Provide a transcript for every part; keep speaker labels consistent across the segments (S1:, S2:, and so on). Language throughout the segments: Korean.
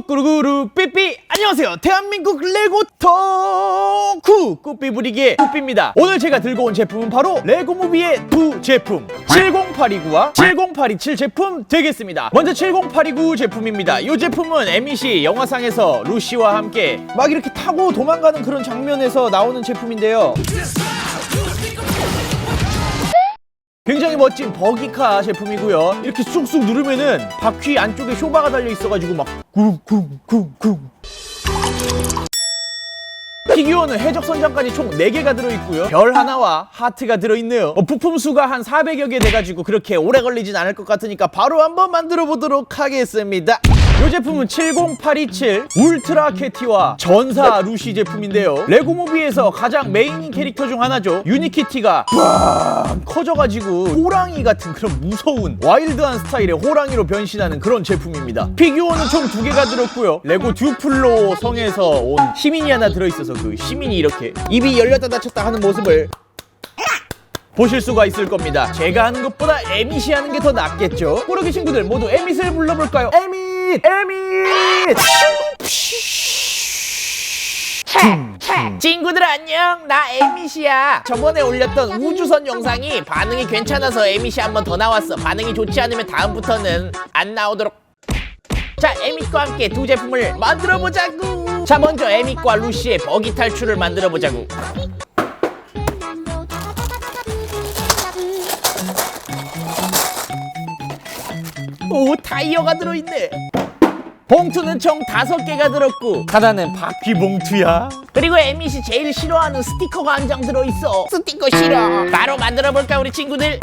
S1: 꾸꾸루꾸루 삐삐. 안녕하세요. 대한민국 레고 덕후 꾸삐 부리기의 꾸삐입니다. 오늘 제가 들고 온 제품은 바로 레고 무비의 두 제품. 70829와 70827 제품 되겠습니다. 먼저 70829 제품입니다. 이 제품은 에미시 영화상에서 루시와 함께 막 이렇게 타고 도망가는 그런 장면에서 나오는 제품인데요 멋진 버기카 제품이고요. 이렇게 쑥쑥 누르면은 바퀴 안쪽에 쇼바가 달려 있어가지고 막 쿵쿵쿵쿵. 피규어는 해적 선장까지 총 4개가 들어있고요. 별 하나와 하트가 들어있네요. 어, 부품 수가 한 400여 개 돼가지고 그렇게 오래 걸리진 않을 것 같으니까 바로 한번 만들어 보도록 하겠습니다. 이 제품은 70827 울트라 캐티와 전사 루시 제품인데요. 레고무비에서 가장 메인인 캐릭터 중 하나죠. 유니키티가 빡 커져가지고 호랑이 같은 그런 무서운 와일드한 스타일의 호랑이로 변신하는 그런 제품입니다. 피규어는 총 두 개가 들었고요. 레고 듀플로 성에서 온 시민이 하나 들어있어서 그 시민이 이렇게 입이 열렸다 닫혔다 하는 모습을 보실 수가 있을 겁니다. 제가 하는 것보다 에밋이 하는 게 더 낫겠죠? 꾸러기 친구들 모두 에밋을 불러볼까요? 에밋! 에밋! 친구들 안녕. 나 에밋이야. 저번에 올렸던 우주선 영상이 반응이 괜찮아서 에밋이 한번 더 나왔어. 반응이 좋지 않으면 다음부터는 안 나오도록. 자 에밋과 함께 두 제품을 만들어 보자구. 자 먼저 에밋과 루시의 버기 탈출을 만들어 보자구. 오 타이어가 들어있네 봉투는 총 다섯 개가 들었고 하나는 바퀴 봉투야. 그리고 에밋이 제일 싫어하는 스티커가 한 장 들어있어. 스티커 싫어. 바로 만들어 볼까 우리 친구들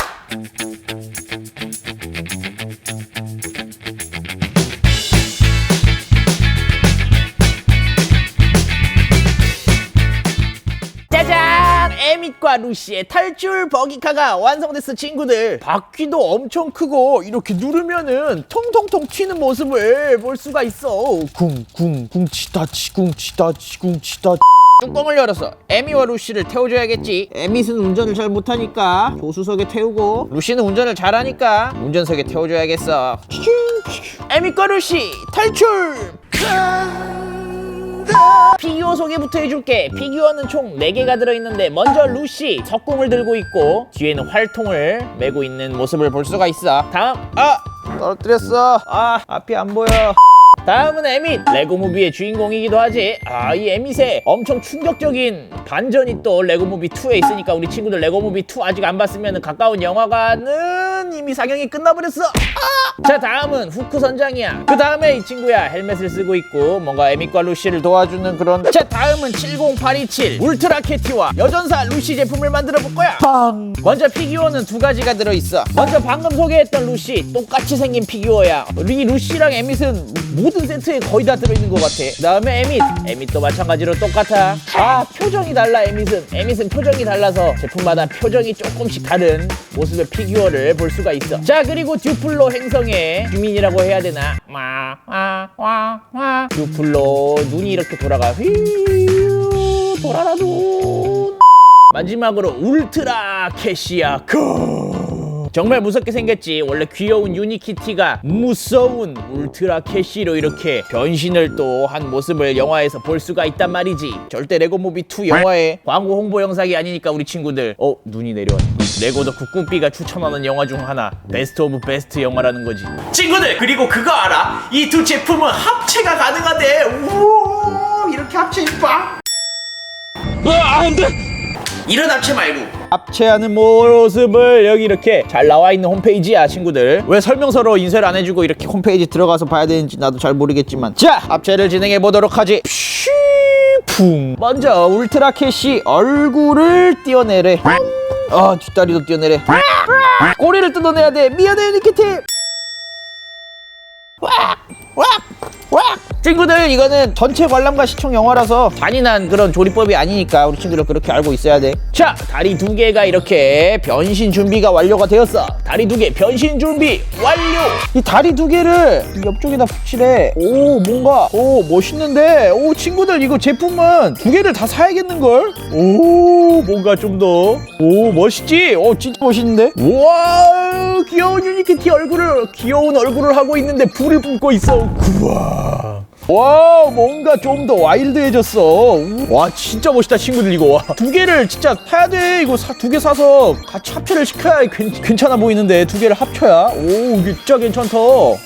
S1: 에밋과 루시의 탈출 버기카가 완성됐어 친구들. 바퀴도 엄청 크고 이렇게 누르면은 통통통 튀는 모습을 볼 수가 있어. 쿵쿵 쿵 치다치 쿵 치다치 쿵 치다치. 뚜껑을 열어서 에미와 루시를 태워줘야겠지. 에밋은 운전을 잘 못하니까 조수석에 태우고 루시는 운전을 잘하니까 운전석에 태워줘야겠어. 에밋과 루시 탈출 피규어 소개부터 해줄게. 피규어는 총 4개가 들어있는데 먼저 루시 석궁을 들고 있고 뒤에는 활통을 메고 있는 모습을 볼 수가 있어. 다음. 아! 떨어뜨렸어. 아 앞이 안 보여 다음은 에밋. 레고 무비의 주인공이기도 하지. 아 이 에밋의 엄청 충격적인 반전이 또 레고 무비 2에 있으니까 우리 친구들 레고 무비 2 아직 안 봤으면 가까운 영화관은 이미 상영이 끝나버렸어. 아! 자 다음은 후크 선장이야. 그 다음에 이 친구야. 헬멧을 쓰고 있고 뭔가 에밋과 루시를 도와주는 그런. 자 다음은 70827 울트라 캐티와 여전사 루시 제품을 만들어 볼 거야. 팡 먼저 피규어는 두 가지가 들어있어. 먼저 방금 소개했던 루시. 똑같이 생긴 피규어야. 이 루시랑 에밋은 모든 세트에 거의 다 들어있는 것 같아. 그 다음에 에밋 에밋도 마찬가지로 똑같아. 아 표정이 달라 에밋은. 에밋은 표정이 달라서 제품마다 표정이 조금씩 다른 모습의 피규어를 볼 수가 있어. 자 그리고 듀플로 행성의 주민이라고 해야 되나? 와와와 와. 듀플로 눈이 이렇게 돌아가. 휘 돌아라 눈 마지막으로 울트라 캐시아 크 정말 무섭게 생겼지. 원래 귀여운 유니키티가 무서운 울트라 캐시로 이렇게 변신을 또 한 모습을 영화에서 볼 수가 있단 말이지. 절대 레고무비 2 영화의 광고 홍보 영상이 아니니까 우리 친구들. 어 눈이 내려왔 레고도 국군비가 추천하는 영화 중 하나. 베스트 오브 베스트 영화라는 거지. 친구들 그리고 그거 알아? 이 두 제품은 합체가 가능하대. 우와 이렇게 합체 봐 이런 합체 말고 합체하는 모습을 여기 이렇게 잘 나와 있는 홈페이지야 친구들. 왜 설명서로 인쇄를 안 해주고 이렇게 홈페이지 들어가서 봐야 되는지 나도 잘 모르겠지만. 자 합체를 진행해 보도록 하지. 푸풍 먼저 울트라 캐시 얼굴을 띄어내래. 아 뒷다리도 띄어내래. 꼬리를 뜯어내야 돼. 미안해 유니키티 친구들 이거는 전체 관람가 시청 영화라서 잔인한 그런 조리법이 아니니까 우리 친구들 그렇게 알고 있어야 돼 자 다리 두 개가 이렇게 변신 준비가 완료가 되었어. 다리 두 개 변신 준비 완료! 이 다리 두 개를 옆쪽에다 붙이래 오 뭔가 오 멋있는데? 오 친구들 이거 제품은 두 개를 다 사야겠는 걸? 오 뭔가 좀 더. 오 멋있지? 오 진짜 멋있는데? 우와 귀여운 유니키티 얼굴을 귀여운 얼굴을 하고 있는데 불을 뿜고 있어. 우와 와 뭔가 좀 더 와일드해졌어. 우, 와 진짜 멋있다 친구들 이거. 와, 두 개를 진짜 타야 돼. 이거 두 개 사서 같이 합체를 시켜야 괜, 괜찮아 보이는데 두 개를 합쳐야. 오 이게 진짜 괜찮다.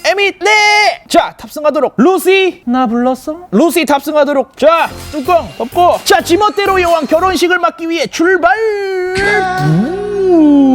S1: 에밋 네자 탑승하도록. 루시! 나 불렀어? 루시 탑승하도록. 자 뚜껑 덮고. 자 지멋대로 여왕 결혼식을 맞기 위해 출발! 우.